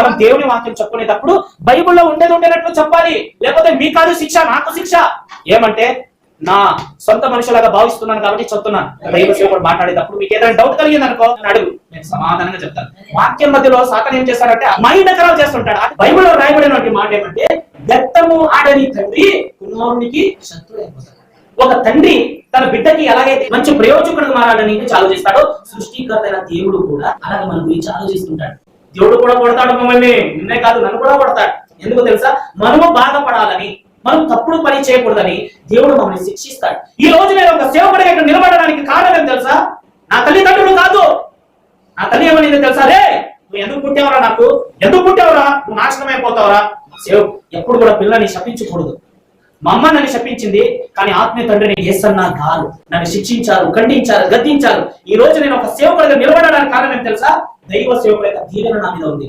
మనం దేవుని వాక్యం చెప్పుకునేటప్పుడు బైబిల్లో ఉండేది ఉండేటట్లు చెప్పాలి. లేకపోతే మీ కాదు శిక్ష నాకు శిక్ష. ఏమంటే నా సొంత మనుషులాగా భావిస్తున్నాను కాబట్టి చెప్తున్నాను. దైవ సేవకుడు మాట్లాడేటప్పుడు మీకు ఏదైనా డౌట్ కలిగింది అనుకో నేను అడుగు. నేను సమాధానంగా చెప్తాను. వాక్యం మధ్యలో సాతన ఏం చేస్తాడంటే మైండ్ ఎకరాలు చేస్తుంటాడు అది బైబిల్లో రాయబడినటువంటి మాట ఏమంటే బెత్తము ఆడని తండ్రి కుమారునికి శత్రువు అయిపోతాడు. ఒక తండ్రి తన బిడ్డకి ఎలాగైతే మంచి ప్రయోజకుడిగా మారాలని ఆలోచిస్తాడో సృష్టికర్త దేవుడు కూడా అలాగే మన గురించి ఆలోచిస్తుంటాడు. దేవుడు కూడా కొడతాడు మమ్మల్ని. నిన్నే కాదు నన్ను కూడా కొడతాడు. ఎందుకు తెలుసా? మనము బాధపడాలని మనం తప్పుడు పని చేయకూడదని దేవుడు మమ్మల్ని శిక్షిస్తాడు. ఈ రోజు నేను ఒక సేవకుడిగా ఇక్కడ నిలబడడానికి కారణం ఏం తెలుసా? నా తల్లిదండ్రులు కాదు. నా తల్లి ఏమని తెలుసా? రే నువ్వు ఎందుకు పుట్టావరా నాకు? ఎందుకు పుట్టావురా? నువ్వు నాశనం అయిపోతావరా సేవ ఎప్పుడు కూడా పిల్లని శపించకూడదు. మా అమ్మ నన్ను శపించింది కానీ ఆత్మీయ తండ్రిని ఏసన్నా కాదు నన్ను శిక్షించారు ఖండించారు గద్దించారు. ఈ రోజు నేను ఒక సేవకుడిగా నిలబడి కారణం ఏం తెలుసా? దైవ సేవకుల యొక్క దీవెన నా మీద ఉంది.